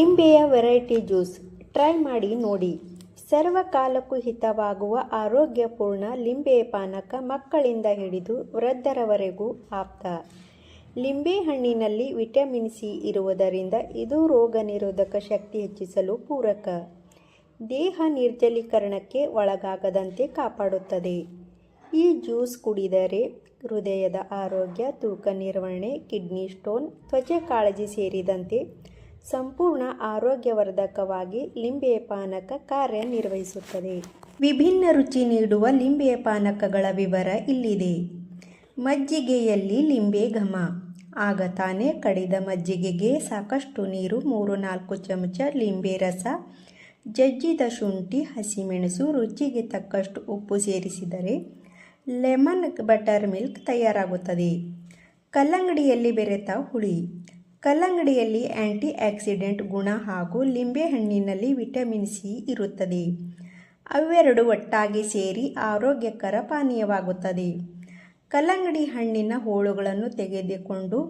ಲಿಂಬೆಯ variety juice. Try ಮಾಡಿ ನೋಡಿ. ಸರ್ವಕಾಲಕ್ಕೂ ಹಿತವಾಗುವ ಆರೋಗ್ಯಪೂರ್ಣ ಲಿಂಬೆಯ ಪಾನಕ ಮಕ್ಕಳಿಂದ ಹಿಡಿದು ವೃದ್ಧರವರೆಗೂ ಆಪ್ತ. ಲಿಂಬೆ ಹಣ್ಣಿನಲ್ಲಿ ವಿಟಮಿನ್ ಸಿ ಇರುವುದರಿಂದ ಇದು ರೋಗ ನಿರೋಧಕ ಶಕ್ತಿ ಹೆಚ್ಚಿಸಲು ಪೂರಕ. ದೇಹ ನಿರ್ಜಲೀಕರಣಕ್ಕೆ ಒಳಗಾಗದಂತೆ ಕಾಪಾಡುತ್ತದೆ. ಈ ಜ್ಯೂಸ್ ಕುಡಿದರೆ ಹೃದಯದ ಆರೋಗ್ಯ, ತೂಕ ನಿರ್ವಹಣೆ, ಕಿಡ್ನಿ ಸ್ಟೋನ್, ತ್ವಚೆ ಕಾಳಜಿ ಸೇರಿದಂತೆ ಸಂಪೂರ್ಣ ಆರೋಗ್ಯವರ್ಧಕವಾಗಿ ಲಿಂಬೆಯ ಪಾನಕ ಕಾರ್ಯನಿರ್ವಹಿಸುತ್ತದೆ ವಿಭಿನ್ನ ರುಚಿ ನೀಡುವ ಲಿಂಬೆಯ ಪಾನಕಗಳ ವಿವರ ಇಲ್ಲಿದೆ. ಮಜ್ಜಿಗೆಯಲ್ಲಿ ಲಿಂಬೆ ಘಮ. ಆಗ ತಾನೇ ಕಡಿದ ಮಜ್ಜಿಗೆಗೆ ಸಾಕಷ್ಟು ನೀರು, ಮೂರು, ನಾಲ್ಕು ಚಮಚ ಲಿಂಬೆ ರಸ, ಜಜ್ಜಿದ ಶುಂಠಿ, ಹಸಿಮೆಣಸು, ರುಚಿಗೆ ತಕ್ಕಷ್ಟು ಉಪ್ಪು ಸೇರಿಸಿದರೆ ಲೆಮನ್ ಬಟರ್ ಮಿಲ್ಕ್ ತಯಾರಾಗುತ್ತದೆ. ಕಲ್ಲಂಗಡಿಯಲ್ಲಿ ಬೆರೆತ ಹುಳಿ. ಕಲ್ಲಂಗಡಿಯಲ್ಲಿ ಆ್ಯಂಟಿ ಆಕ್ಸಿಡೆಂಟ್ ಗುಣ ಹಾಗೂ ಲಿಂಬೆಹಣ್ಣಿನಲ್ಲಿ ವಿಟಮಿನ್ ಸಿ ಇರುತ್ತದೆ. ಅವೆರಡು ಒಟ್ಟಾಗಿ ಸೇರಿ ಆರೋಗ್ಯಕರ ಪಾನೀಯವಾಗುತ್ತದೆ. ಕಲ್ಲಂಗಡಿ ಹಣ್ಣಿನ ಹೋಳುಗಳನ್ನು ತೆಗೆದುಕೊಂಡು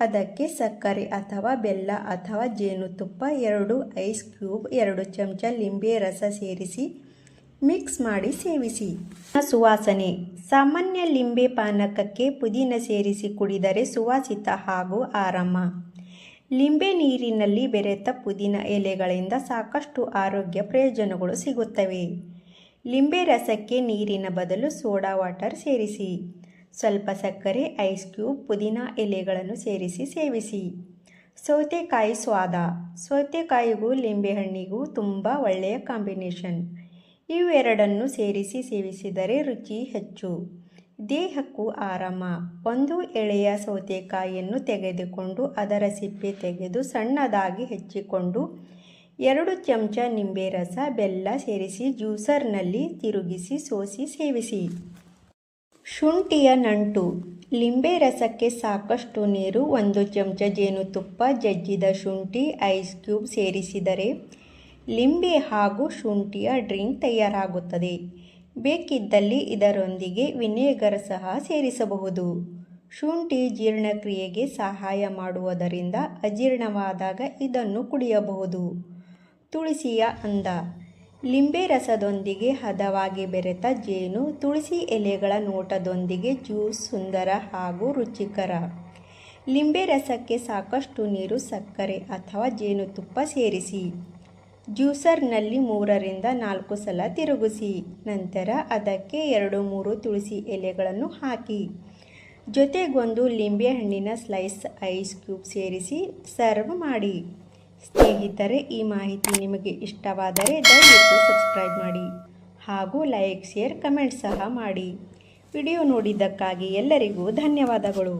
ಅದಕ್ಕೆ ಸಕ್ಕರೆ ಅಥವಾ ಬೆಲ್ಲ ಅಥವಾ ಜೇನುತುಪ್ಪ, ಎರಡು ಐಸ್ ಕ್ಯೂಬ್, ಎರಡು ಚಮಚ ಲಿಂಬೆ ರಸ ಸೇರಿಸಿ ಮಿಕ್ಸ್ ಮಾಡಿ ಸೇವಿಸಿ. ಸುವಾಸನೆ. ಸಾಮಾನ್ಯ ಲಿಂಬೆ ಪಾನಕಕ್ಕೆ ಪುದೀನ ಸೇರಿಸಿ ಕುಡಿದರೆ ಸುವಾಸಿತ ಹಾಗೂ ಆರಾಮ. ಲಿಂಬೆ ನೀರಿನಲ್ಲಿ ಬೆರೆತ ಪುದೀನ ಎಲೆಗಳಿಂದ ಸಾಕಷ್ಟು ಆರೋಗ್ಯ ಪ್ರಯೋಜನಗಳು ಸಿಗುತ್ತವೆ. ಲಿಂಬೆ ರಸಕ್ಕೆ ನೀರಿನ ಬದಲು ಸೋಡಾ ವಾಟರ್ ಸೇರಿಸಿ, ಸ್ವಲ್ಪ ಸಕ್ಕರೆ, ಐಸ್ ಕ್ಯೂಬ್, ಪುದೀನ ಎಲೆಗಳನ್ನು ಸೇರಿಸಿ ಸೇವಿಸಿ. ಸೌತೆಕಾಯಿ ಸ್ವಾದ. ಸೌತೆಕಾಯಿಗೂ ಲಿಂಬೆಹಣ್ಣಿಗೂ ತುಂಬ ಒಳ್ಳೆಯ ಕಾಂಬಿನೇಷನ್. ಇವೆರಡನ್ನು ಸೇರಿಸಿ ಸೇವಿಸಿದರೆ ರುಚಿ ಹೆಚ್ಚು. ದೇಹಕ್ಕೂ ಆರಾಮ. ಒಂದು ಎಳೆಯ ಸೌತೆಕಾಯಿಯನ್ನು ತೆಗೆದುಕೊಂಡು ಅದರ ಸಿಪ್ಪೆ ತೆಗೆದು ಸಣ್ಣದಾಗಿ ಹೆಚ್ಚಿಕೊಂಡು ಎರಡು ಚಮಚ ನಿಂಬೆ ರಸ, ಬೆಲ್ಲ ಸೇರಿಸಿ ಜ್ಯೂಸರ್ನಲ್ಲಿ ತಿರುಗಿಸಿ ಸೋಸಿ ಸೇವಿಸಿ. ಶುಂಠಿಯ ನಂಟು. ಲಿಂಬೆ ರಸಕ್ಕೆ ಸಾಕಷ್ಟು ನೀರು, ಒಂದು ಚಮಚ ಜೇನುತುಪ್ಪ, ಜಜ್ಜಿದ ಶುಂಠಿ, ಐಸ್ ಕ್ಯೂಬ್ ಸೇರಿಸಿದರೆ ಲಿಂಬೆ ಹಾಗೂ ಶುಂಠಿಯ ಡ್ರಿಂಕ್ ತಯಾರಾಗುತ್ತದೆ. ಬೇಕಿದ್ದಲ್ಲಿ ಇದರೊಂದಿಗೆ ವಿನೆಗರ್ ಸಹ ಸೇರಿಸಬಹುದು. ಶುಂಠಿ ಜೀರ್ಣಕ್ರಿಯೆಗೆ ಸಹಾಯ ಮಾಡುವುದರಿಂದ ಅಜೀರ್ಣವಾದಾಗ ಇದನ್ನು ಕುಡಿಯಬಹುದು. ತುಳಸಿಯ ಅಂದ. ಲಿಂಬೆ ರಸದೊಂದಿಗೆ ಹದವಾಗಿ ಬೆರೆತ ಜೇನು ತುಳಸಿ ಎಲೆಗಳ ನೋಟದೊಂದಿಗೆ ಜ್ಯೂಸ್ ಸುಂದರ ಹಾಗೂ ರುಚಿಕರ. ಲಿಂಬೆ ರಸಕ್ಕೆ ಸಾಕಷ್ಟು ನೀರು, ಸಕ್ಕರೆ ಅಥವಾ ಜೇನುತುಪ್ಪ ಸೇರಿಸಿ. ಜ್ಯೂಸರ್ನಲ್ಲಿ ಮೂರರಿಂದ ನಾಲ್ಕು ಸಲ ತಿರುಗಿಸಿ, ನಂತರ ಅದಕ್ಕೆ ಎರಡು ಮೂರು ತುಳಸಿ ಎಲೆಗಳನ್ನು ಹಾಕಿ. ಜೊತೆಗೊಂದು ಲಿಂಬೆಹಣ್ಣಿನ ಸ್ಲೈಸ್ ಐಸ್ ಕ್ಯೂಬ್ ಸೇರಿಸಿ ಸರ್ವ್ ಮಾಡಿ. ಸ್ನೇಹಿತರೆ, ಈ ಮಾಹಿತಿ ನಿಮಗೆ ಇಷ್ಟವಾದರೆ ದಯವಿಟ್ಟು ಸಬ್ಸ್ಕ್ರೈಬ್ ಮಾಡಿ ಹಾಗೂ ಲೈಕ್, ಶೇರ್, ಕಮೆಂಟ್ ಸಹ ಮಾಡಿ. ವಿಡಿಯೋ ನೋಡಿದ್ದಕ್ಕಾಗಿ ಎಲ್ಲರಿಗೂ ಧನ್ಯವಾದಗಳು.